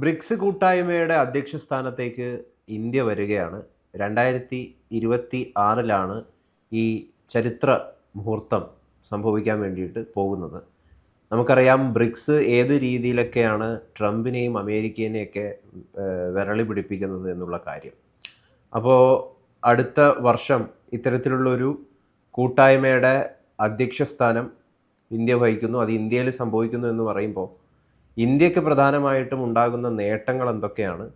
BRICS കൂട്ടായ്മയുടെ അധ്യക്ഷ സ്ഥാനത്തേക്ക് ഇന്ത്യ വരികയാണ്. രണ്ടായിരത്തി ഇരുപത്തി ആറിലാണ് ഈ ചരിത്ര മുഹൂർത്തം സംഭവിക്കാൻ വേണ്ടിയിട്ട് പോകുന്നത്. നമുക്കറിയാം ബ്രിക്സ് ഏത് രീതിയിലൊക്കെയാണ് ട്രംപിനെയും അമേരിക്കേനെയൊക്കെ വിരളി പിടിപ്പിക്കുന്നത് എന്നുള്ള കാര്യം. അപ്പോൾ അടുത്ത വർഷം ഇത്തരത്തിലുള്ളൊരു കൂട്ടായ്മയുടെ അധ്യക്ഷ സ്ഥാനം ഇന്ത്യ വഹിക്കുന്നു. അത് ഇന്ത്യയിൽ സംഭവിക്കുന്നു എന്ന് പറയുമ്പോൾ ഇന്ത്യയ്ക്ക് പ്രധാനമായിട്ടും ഉണ്ടാകുന്ന നേട്ടങ്ങൾ എന്തൊക്കെയാണ്?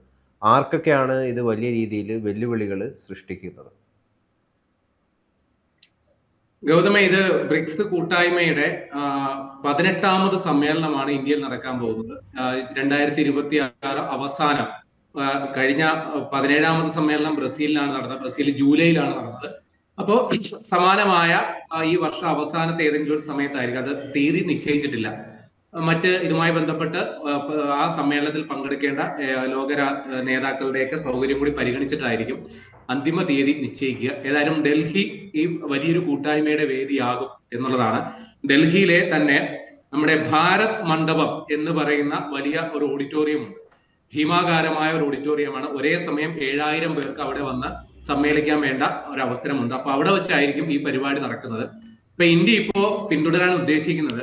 ആർക്കൊക്കെയാണ് ഇത് വലിയ രീതിയിൽ വെല്ലുവിളികൾ സൃഷ്ടിക്കുന്നത്? ഗൗതമ ഇത് ബ്രിക്സ് കൂട്ടായ്മയുടെ പതിനെട്ടാമത് സമ്മേളനമാണ് ഇന്ത്യയിൽ നടക്കാൻ പോകുന്നത്. രണ്ടായിരത്തി ഇരുപത്തി ആറ് അവസാനം കഴിഞ്ഞ പതിനേഴാമത് സമ്മേളനം ബ്രസീലിലാണ് നടന്നത്. ബ്രസീൽ ജൂലൈയിലാണ് നടന്നത്. അപ്പോ സമാനമായ ഈ വർഷം അവസാനത്തെ ഏതെങ്കിലും ഒരു സമയത്തായിരിക്കും. അത് തീയതി നിശ്ചയിച്ചിട്ടില്ല. മറ്റ് ഇതുമായി ബന്ധപ്പെട്ട് ആ, സമ്മേളനത്തിൽ പങ്കെടുക്കേണ്ട ലോക നേതാക്കളുടെയൊക്കെ സൗകര്യം കൂടി പരിഗണിച്ചിട്ടായിരിക്കും അന്തിമ തീയതി നിശ്ചയിക്കുക. ഏതായാലും ഡൽഹി ഈ വലിയൊരു കൂട്ടായ്മയുടെ വേദിയാകും എന്നുള്ളതാണ്. ഡൽഹിയിലെ തന്നെ നമ്മുടെ ഭാരത് മണ്ഡപം എന്ന് പറയുന്ന വലിയ ഒരു ഓഡിറ്റോറിയം ഉണ്ട്. ഭീമാകാരമായ ഒരു ഓഡിറ്റോറിയമാണ്. ഒരേ സമയം ഏഴായിരം പേർക്ക് അവിടെ വന്ന് സമ്മേളിക്കാൻ വേണ്ട ഒരു അവസരമുണ്ട് അപ്പൊ അവിടെ വെച്ചായിരിക്കും ഈ പരിപാടി നടക്കുന്നത്. ഇപ്പൊ ഇന്ത്യ ഇപ്പോ പിന്തുടരാൻ ഉദ്ദേശിക്കുന്നത്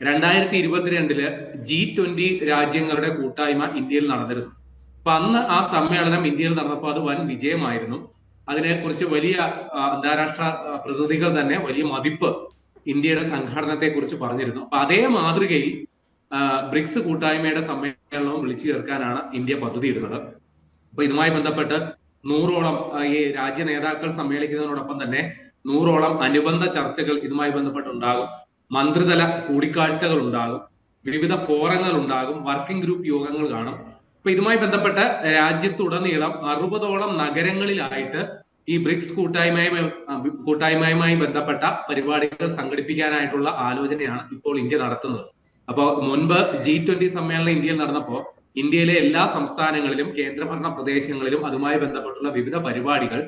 രണ്ടായിരത്തി ഇരുപത്തിരണ്ടിൽ ജി ട്വന്റി രാജ്യങ്ങളുടെ കൂട്ടായ്മ ഇന്ത്യയിൽ നടന്നിരുന്നു. അപ്പൊ അന്ന് ആ സമ്മേളനം ഇന്ത്യയിൽ നടന്നപ്പോൾ അത് വൻ വിജയമായിരുന്നു. അതിനെ കുറിച്ച് വലിയ അന്താരാഷ്ട്ര പ്രതിനിധികൾ തന്നെ വലിയ മതിപ്പ് ഇന്ത്യയുടെ സംഘാടനത്തെ കുറിച്ച് പറഞ്ഞിരുന്നു. അപ്പൊ അതേ മാതൃകയിൽ ബ്രിക്സ് കൂട്ടായ്മയുടെ സമ്മേളനവും വിളിച്ചു ചേർക്കാനാണ് ഇന്ത്യ പദ്ധതി ഇടുന്നത് അപ്പൊ ഇതുമായി ബന്ധപ്പെട്ട് നൂറോളം ഈ രാജ്യ നേതാക്കൾ സമ്മേളിക്കുന്നതിനോടൊപ്പം തന്നെ നൂറോളം അനുബന്ധ ചർച്ചകൾ ഇതുമായി ബന്ധപ്പെട്ട് ഉണ്ടാകും മന്ത്രിതല കൂടിക്കാഴ്ചകൾ ഉണ്ടാകും വിവിധ ഫോറങ്ങൾ ഉണ്ടാകും വർക്കിംഗ് ഗ്രൂപ്പ് യോഗങ്ങൾ കാണും. അപ്പൊ ഇതുമായി ബന്ധപ്പെട്ട് രാജ്യത്തുടനീളം അറുപതോളം നഗരങ്ങളിലായിട്ട് ഈ ബ്രിക്സ് കൂട്ടായ്മയുമായി കൂട്ടായ്മയുമായി ബന്ധപ്പെട്ട പരിപാടികൾ സംഘടിപ്പിക്കാനായിട്ടുള്ള ആലോചനയാണ് ഇപ്പോൾ ഇന്ത്യ നടത്തുന്നത്. അപ്പോൾ മുൻപ് ജി ട്വന്റി സമ്മേളനം ഇന്ത്യയിൽ നടന്നപ്പോൾ ഇന്ത്യയിലെ എല്ലാ സംസ്ഥാനങ്ങളിലും കേന്ദ്രഭരണ പ്രദേശങ്ങളിലും അതുമായി ബന്ധപ്പെട്ടുള്ള വിവിധ പരിപാടികൾ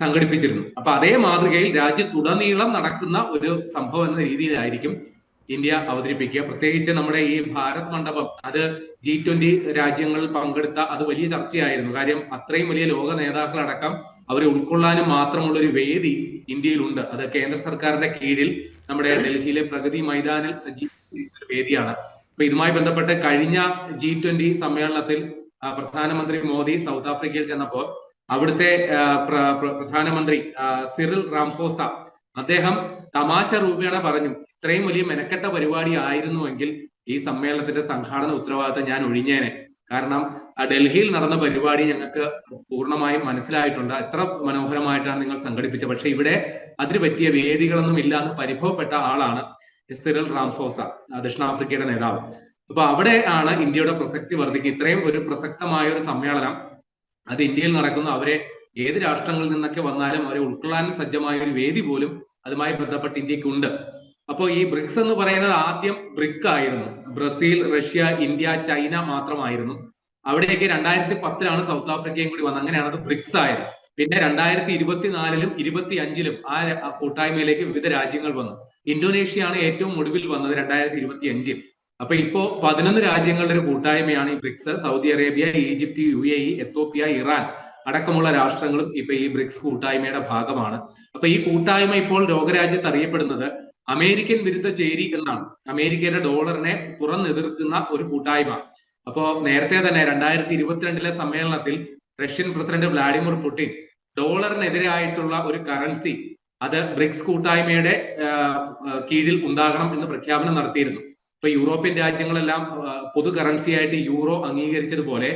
സംഘടിപ്പിച്ചിരുന്നു. അപ്പൊ അതേ മാതൃകയിൽ രാജ്യത്തുടനീളം നടക്കുന്ന ഒരു സംഭവം എന്ന രീതിയിലായിരിക്കും ഇന്ത്യ അവതരിപ്പിക്കുക. പ്രത്യേകിച്ച് നമ്മുടെ ഈ ഭാരത് മണ്ഡപം അത് ജി ട്വന്റി രാജ്യങ്ങളിൽ പങ്കെടുത്ത അത് വലിയ ചർച്ചയായിരുന്നു. കാര്യം അത്രയും വലിയ ലോക നേതാക്കളടക്കം അവരെ ഉൾക്കൊള്ളാനും മാത്രമുള്ള ഒരു വേദി ഇന്ത്യയിലുണ്ട്. അത് കേന്ദ്ര സർക്കാരിന്റെ കീഴിൽ നമ്മുടെ ഡൽഹിയിലെ പ്രഗതി മൈതാനിൽ സജ്ജീകരിച്ച ഒരു വേദിയാണ്. അപ്പൊ ഇതുമായി ബന്ധപ്പെട്ട് കഴിഞ്ഞ ജി ട്വന്റി സമ്മേളനത്തിൽ പ്രധാനമന്ത്രി മോദി സൗത്ത് ആഫ്രിക്കയിൽ ചെന്നപ്പോൾ അവിടുത്തെ പ്രധാനമന്ത്രി സിറിൽ റാംഫോസ അദ്ദേഹം തമാശ രൂപേണ പറഞ്ഞു ഇത്രയും വലിയ മെനക്കെട്ട പരിപാടി ആയിരുന്നുവെങ്കിൽ ഈ സമ്മേളനത്തിന്റെ സംഘാടന ഉത്തരവാദിത്തം ഞാൻ ഒഴിഞ്ഞേനെ. കാരണം ഡൽഹിയിൽ നടന്ന പരിപാടി ഞങ്ങൾക്ക് പൂർണമായും മനസ്സിലായിട്ടുണ്ട്. എത്ര മനോഹരമായിട്ടാണ് നിങ്ങൾ സംഘടിപ്പിച്ചത്. പക്ഷെ ഇവിടെ അതിന് പറ്റിയ വേദികളൊന്നും ഇല്ല എന്ന് പരിഭവപ്പെട്ട ആളാണ് സിറിൽ റാംഫോസ ദക്ഷിണാഫ്രിക്കയുടെ നേതാവ്. അപ്പൊ അവിടെ ആണ് ഇന്ത്യയുടെ പ്രസക്തി വർദ്ധിക്കുക ഇത്രയും ഒരു പ്രസക്തമായ ഒരു സമ്മേളനം അത് ഇന്ത്യയിൽ നടക്കുന്നു അവരെ ഏത് രാഷ്ട്രങ്ങളിൽ നിന്നൊക്കെ വന്നാലും അവരെ ഉൾക്കൊള്ളാൻ സജ്ജമായ ഒരു വേദി പോലും അതുമായി ബന്ധപ്പെട്ട് ഇന്ത്യക്കുണ്ട്. അപ്പോൾ ഈ ബ്രിക്സ് എന്ന് പറയുന്നത് ആദ്യം ബ്രിക് ആയിരുന്നു. ബ്രസീൽ റഷ്യ ഇന്ത്യ ചൈന മാത്രമായിരുന്നു. അവിടെയൊക്കെ രണ്ടായിരത്തി പത്തിലാണ് സൗത്ത് ആഫ്രിക്കയും കൂടി വന്നത്. അങ്ങനെയാണ് അത് ബ്രിക്സ് ആയത്. പിന്നെ രണ്ടായിരത്തി ഇരുപത്തിനാലിലും ഇരുപത്തി അഞ്ചിലും ആ കൂട്ടായ്മയിലേക്ക് വിവിധ രാജ്യങ്ങൾ വന്നു. ഇന്തോനേഷ്യയാണ് ഏറ്റവും ഒടുവിൽ വന്നത് രണ്ടായിരത്തി ഇരുപത്തി അഞ്ചിൽ അപ്പൊ ഇപ്പോ പതിനൊന്ന് രാജ്യങ്ങളുടെ ഒരു കൂട്ടായ്മയാണ് ഈ BRICS. Saudi Arabia Egypt U A E Ethiopia Iran അടക്കമുള്ള രാഷ്ട്രങ്ങളും ഇപ്പൊ ഈ ബ്രിക്സ് കൂട്ടായ്മയുടെ ഭാഗമാണ്. അപ്പൊ ഈ കൂട്ടായ്മ ഇപ്പോൾ ലോകരാജ്യത്ത് അറിയപ്പെടുന്നത് അമേരിക്കൻ വിരുദ്ധ ചേരി എന്നാണ്. അമേരിക്കയുടെ ഡോളറിനെ തുറന്നെതിർക്കുന്ന ഒരു കൂട്ടായ്മ. അപ്പോ നേരത്തെ തന്നെ രണ്ടായിരത്തി ഇരുപത്തിരണ്ടിലെ സമ്മേളനത്തിൽ റഷ്യൻ പ്രസിഡന്റ് വ്ളാഡിമിർ പുടിൻ ഡോളറിനെതിരായിട്ടുള്ള ഒരു കറൻസി അത് ബ്രിക്സ് കൂട്ടായ്മയുടെ കീഴിൽ ഉണ്ടാകണം എന്ന് പ്രഖ്യാപനം നടത്തിയിരുന്നു. ഇപ്പൊ യൂറോപ്യൻ രാജ്യങ്ങളെല്ലാം പൊതു കറൻസി ആയിട്ട് യൂറോ അംഗീകരിച്ചതുപോലെ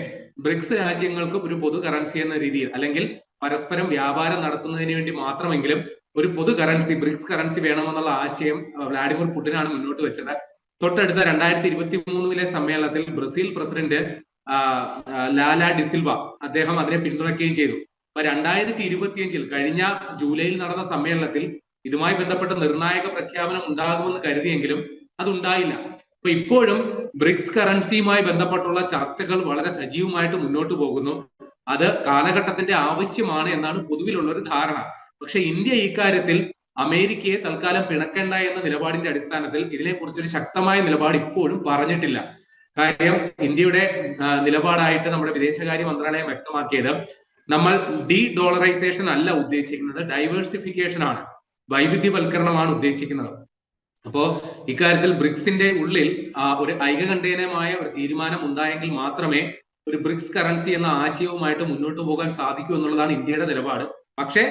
ബ്രിക്സ് രാജ്യങ്ങൾക്കും ഒരു പൊതു കറൻസി എന്ന രീതിയിൽ അല്ലെങ്കിൽ പരസ്പരം വ്യാപാരം നടത്തുന്നതിന് വേണ്ടി മാത്രമെങ്കിലും ഒരു പൊതു കറൻസി ബ്രിക്സ് കറൻസി വേണമെന്നുള്ള ആശയം വ്ളാഡിമിർ പുടിനാണ് മുന്നോട്ട് വെച്ചത്. തൊട്ടടുത്ത രണ്ടായിരത്തി ഇരുപത്തി മൂന്നിലെ സമ്മേളനത്തിൽ ബ്രസീൽ പ്രസിഡന്റ് ലാല ഡിസിൽവ അദ്ദേഹം അതിനെ പിന്തുണയ്ക്കുകയും ചെയ്തു. അപ്പൊ രണ്ടായിരത്തി ഇരുപത്തിയഞ്ചിൽ കഴിഞ്ഞ ജൂലൈയിൽ നടന്ന സമ്മേളനത്തിൽ ഇതുമായി ബന്ധപ്പെട്ട നിർണായക പ്രഖ്യാപനം ഉണ്ടാകുമെന്ന് കരുതിയെങ്കിലും അതുണ്ടായില്ല. അപ്പൊ ഇപ്പോഴും ബ്രിക്സ് കറൻസിയുമായി ബന്ധപ്പെട്ടുള്ള ചർച്ചകൾ വളരെ സജീവമായിട്ട് മുന്നോട്ട് പോകുന്നു. അത് കാലഘട്ടത്തിന്റെ ആവശ്യമാണ് എന്നാണ് പൊതുവിലുള്ള ഒരു ധാരണ. പക്ഷെ ഇന്ത്യ ഇക്കാര്യത്തിൽ അമേരിക്കയെ തൽക്കാലം പിണക്കേണ്ട എന്ന നിലപാടിന്റെ അടിസ്ഥാനത്തിൽ ഇതിനെക്കുറിച്ചൊരു ശക്തമായ നിലപാട് ഇപ്പോഴും പറഞ്ഞിട്ടില്ല. കാര്യം ഇന്ത്യയുടെ നിലപാടായിട്ട് നമ്മുടെ വിദേശകാര്യ മന്ത്രാലയം വ്യക്തമാക്കിയത് നമ്മൾ ഡി ഡോളറൈസേഷൻ അല്ല ഉദ്ദേശിക്കുന്നത് ഡൈവേഴ്സിഫിക്കേഷൻ ആണ്. വൈവിധ്യവൽക്കരണമാണ് ഉദ്ദേശിക്കുന്നത്. അപ്പോ ഇക്കാര്യത്തിൽ ബ്രിക്സിന്റെ ഉള്ളിൽ ഒരു ഐകകണ്ഠേനമായ ഒരു തീരുമാനം ഉണ്ടായെങ്കിൽ മാത്രമേ ഒരു ബ്രിക്സ് കറൻസി എന്ന ആശയവുമായിട്ട് മുന്നോട്ട് പോകാൻ സാധിക്കൂ എന്നുള്ളതാണ് ഇന്ത്യയുടെ നിലപാട്. പക്ഷേ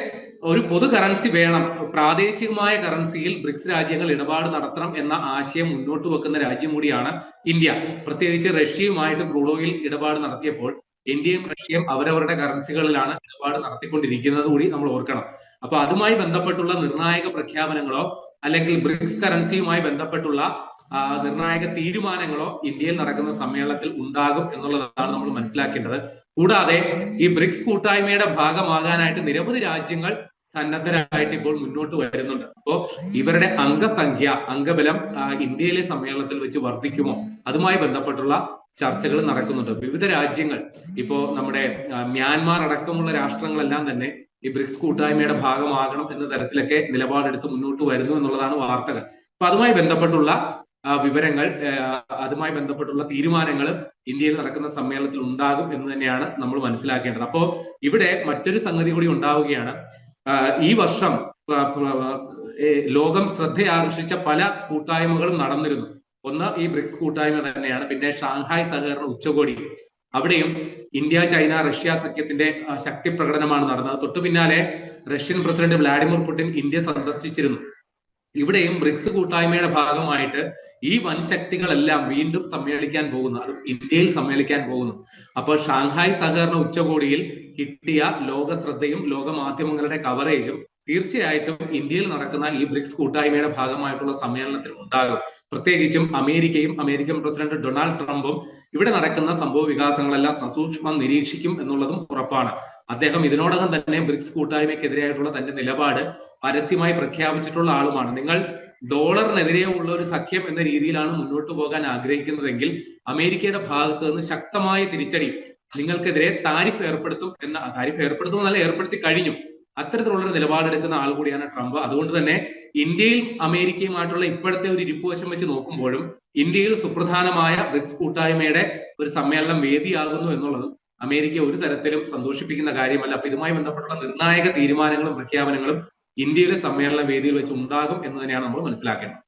ഒരു പൊതു കറൻസി വേണം പ്രാദേശികമായ കറൻസിയിൽ ബ്രിക്സ് രാജ്യങ്ങൾ ഇടപാട് നടത്തണം എന്ന ആശയം മുന്നോട്ട് വെക്കുന്ന രാജ്യം കൂടിയാണ് ഇന്ത്യ. പ്രത്യേകിച്ച് റഷ്യയുമായിട്ട് ക്രൂഡോയിൽ ഇടപാട് നടത്തിയപ്പോൾ ഇന്ത്യയും റഷ്യയും അവരവരുടെ കറൻസികളിലാണ് ഇടപാട് നടത്തിക്കൊണ്ടിരിക്കുന്നത് കൂടി നമ്മൾ ഓർക്കണം. അപ്പൊ അതുമായി ബന്ധപ്പെട്ടുള്ള നിർണായക പ്രഖ്യാപനങ്ങളോ അല്ലെങ്കിൽ ബ്രിക്സ് കറൻസിയുമായി ബന്ധപ്പെട്ടുള്ള നിർണായക തീരുമാനങ്ങളോ ഇന്ത്യയിൽ നടക്കുന്ന സമ്മേളനത്തിൽ ഉണ്ടാകും എന്നുള്ളതാണ് നമ്മൾ മനസ്സിലാക്കേണ്ടത്. കൂടാതെ ഈ ബ്രിക്സ് കൂട്ടായ്മയുടെ ഭാഗമാകാനായിട്ട് നിരവധി രാജ്യങ്ങൾ സന്നദ്ധരായിട്ട് ഇപ്പോൾ മുന്നോട്ട് വരുന്നുണ്ട്. അപ്പോ ഇവരുടെ അംഗസംഖ്യ അംഗബലം ഇന്ത്യയിലെ സമ്മേളനത്തിൽ വെച്ച് വർദ്ധിക്കുമോ? അതുമായി ബന്ധപ്പെട്ടുള്ള ചർച്ചകൾ നടക്കുന്നുണ്ട്. വിവിധ രാജ്യങ്ങൾ ഇപ്പോ നമ്മുടെ മ്യാൻമാർ അടക്കമുള്ള രാഷ്ട്രങ്ങളെല്ലാം തന്നെ ഈ ബ്രിക്സ് കൂട്ടായ്മയുടെ ഭാഗമാകണം എന്ന തരത്തിലൊക്കെ നിലപാടെടുത്ത് മുന്നോട്ട് വരുന്നു എന്നുള്ളതാണ് വാർത്തകൾ. അപ്പൊ അതുമായി ബന്ധപ്പെട്ടുള്ള വിവരങ്ങൾ അതുമായി ബന്ധപ്പെട്ടുള്ള തീരുമാനങ്ങൾ ഇന്ത്യയിൽ നടക്കുന്ന സമ്മേളനത്തിൽ ഉണ്ടാകും എന്ന് തന്നെയാണ് നമ്മൾ മനസ്സിലാക്കേണ്ടത്. അപ്പോ ഇവിടെ മറ്റൊരു സംഗതി കൂടി ഉണ്ടാവുകയാണ്. ഈ വർഷം ലോകം ശ്രദ്ധയാകർഷിച്ച പല കൂട്ടായ്മകളും നടന്നിരുന്നു. ഒന്ന് ഈ ബ്രിക്സ് കൂട്ടായ്മ തന്നെയാണ്. പിന്നെ ഷാങ്ഹായ് സഹകരണ ഉച്ചകോടി. അവിടെയും ഇന്ത്യ ചൈന റഷ്യ സഖ്യത്തിന്റെ ശക്തി പ്രകടനമാണ് നടന്നത്. തൊട്ടു പിന്നാലെ Russian president Vladimir Putin India സന്ദർശിച്ചിരുന്നു. ഇവിടെയും ബ്രിക്സ് കൂട്ടായ്മയുടെ ഭാഗമായിട്ട് ഈ വൻ ശക്തികളെല്ലാം വീണ്ടും സമ്മേളിക്കാൻ പോകുന്നു. അത് ഇന്ത്യയിൽ സമ്മേളിക്കാൻ പോകുന്നു. അപ്പോൾ ഷാങ്ഹായ് സഹകരണ ഉച്ചകോടിയിൽ കിട്ടിയ ലോക ശ്രദ്ധയും ലോക മാധ്യമങ്ങളുടെ കവറേജും തീർച്ചയായിട്ടും ഇന്ത്യയിൽ നടക്കുന്ന ഈ ബ്രിക്സ് കൂട്ടായ്മയുടെ ഭാഗമായിട്ടുള്ള സമ്മേളനത്തിൽ ഉണ്ടാകും. പ്രത്യേകിച്ചും അമേരിക്കയും അമേരിക്കൻ പ്രസിഡന്റ് ഡൊണാൾഡ് ട്രംപും ഇവിടെ നടക്കുന്ന സംഭവ വികാസങ്ങളെല്ലാം സസൂക്ഷ്മം നിരീക്ഷിക്കും എന്നുള്ളതും ഉറപ്പാണ്. അദ്ദേഹം ഇതിനോടകം തന്നെ ബ്രിക്സ് കൂട്ടായ്മയ്ക്കെതിരായിട്ടുള്ള തന്റെ നിലപാട് പരസ്യമായി പ്രഖ്യാപിച്ചിട്ടുള്ള ആളുമാണ്. നിങ്ങൾ ഡോളറിനെതിരെ ഉള്ള ഒരു സഖ്യം എന്ന രീതിയിലാണ് മുന്നോട്ട് പോകാൻ ആഗ്രഹിക്കുന്നതെങ്കിൽ അമേരിക്കയുടെ ഭാഗത്ത് നിന്ന് ശക്തമായ തിരിച്ചടി നിങ്ങൾക്കെതിരെ താരിഫ് ഏർപ്പെടുത്തും എന്ന താരിഫ് ഏർപ്പെടുത്തും എന്നല്ല ഏർപ്പെടുത്തി കഴിഞ്ഞു. അത്തരത്തിലുള്ള നിലപാടെടുക്കുന്ന ആൾ കൂടിയാണ് ട്രംപ്. അതുകൊണ്ട് തന്നെ ഇന്ത്യയും അമേരിക്കയുമായിട്ടുള്ള ഇപ്പോഴത്തെ ഒരു ഇരിപ്പുവശം വെച്ച് നോക്കുമ്പോഴും ഇന്ത്യയിൽ സുപ്രധാനമായ ബ്രിക്സ് കൂട്ടായ്മയുടെ ഒരു സമ്മേളനം വേദിയാകുന്നു എന്നുള്ളതും അമേരിക്ക ഒരു തരത്തിലും സന്തോഷിപ്പിക്കുന്ന കാര്യമല്ല. അപ്പൊ ഇതുമായി ബന്ധപ്പെട്ടുള്ള നിർണായക തീരുമാനങ്ങളും പ്രഖ്യാപനങ്ങളും ഇന്ത്യയിലെ സമ്മേളന വേദിയിൽ വെച്ച് ഉണ്ടാകും എന്ന് തന്നെയാണ് നമ്മൾ മനസ്സിലാക്കേണ്ടത്.